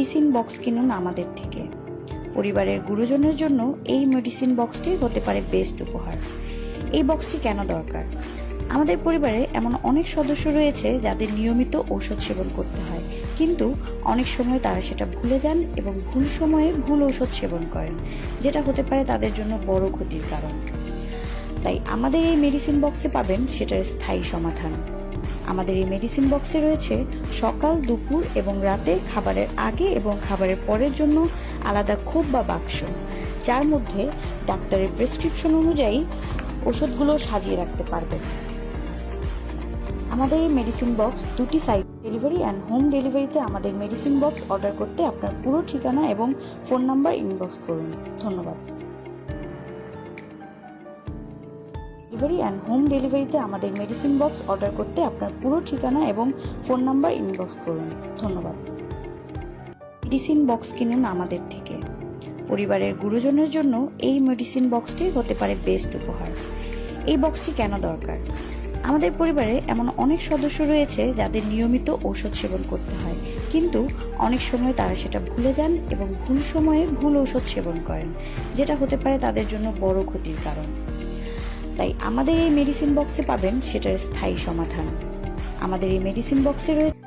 Medicine box কিনুন আমাদের থেকে। পরিবারের গুরুজনের জন্য এই মেডিসিন বক্সটি হতে পারে বেস্ট উপহার। এই বক্সটি কেন দরকার? আমাদের পরিবারে এমন অনেক সদস্য রয়েছে যাদের নিয়মিত ঔষধ সেবন করতে হয়। কিন্তু অনেক সময় তারা সেটা ভুলে যান এবং ভুল সময়ে ভুল ঔষধ সেবন করেন, যেটা হতে পারে তাদের জন্য বড় ক্ষতির কারণ। তাই আমাদের এই মেডিসিন বক্সে পাবেন সেটার স্থায়ী সমাধান। আমাদের এই মেডিসিন বক্সে রয়েছে সকাল, দুপুর এবং রাতে খাবারের আগে এবং খাবারের পরের জন্য আলাদা খোপ বা বাক্স। যার মধ্যে ডাক্তারের প্রেসক্রিপশন অনুযায়ী ওষুধগুলো সাজিয়ে রাখতে পারবেন। আমাদের এই মেডিসিন বক্স দুটি সাইজ ডেলিভারি অ্যান্ড হোম ডেলিভারিতে আমাদের মেডিসিন বক্স অর্ডার করতে আপনার পুরো ঠিকানা এবং ফোন নাম্বার ইনবক্স করুন। ধন্যবাদ। ডেলিভারি অ্যান্ড হোম ডেলিভারিতে আমাদের মেডিসিন বক্স অর্ডার করতে আপনার পুরো ঠিকানা এবং ফোন নাম্বার ইনবক্স করুন। ধন্যবাদ। মেডিসিন বক্স কিনুন আমাদের থেকে। পরিবারের গুরুজনের জন্য এই মেডিসিন বক্সটি হতে পারে বেস্ট উপহার। এই বক্সটি কেন দরকার? আমাদের পরিবারে এমন অনেক সদস্য রয়েছে যাদের নিয়মিত ঔষধ সেবন করতে হয়। কিন্তু অনেক সময় তারা সেটা ভুলে যান এবং ভুল সময়ে ভুল ঔষধ সেবন করেন, যেটা হতে পারে তাদের জন্য বড় ক্ষতির কারণ। তাই আমাদের এই মেডিসিন বক্সে পাবেন সেটার স্থায়ী সমাধান। আমাদের এই মেডিসিন বক্সে রয়েছে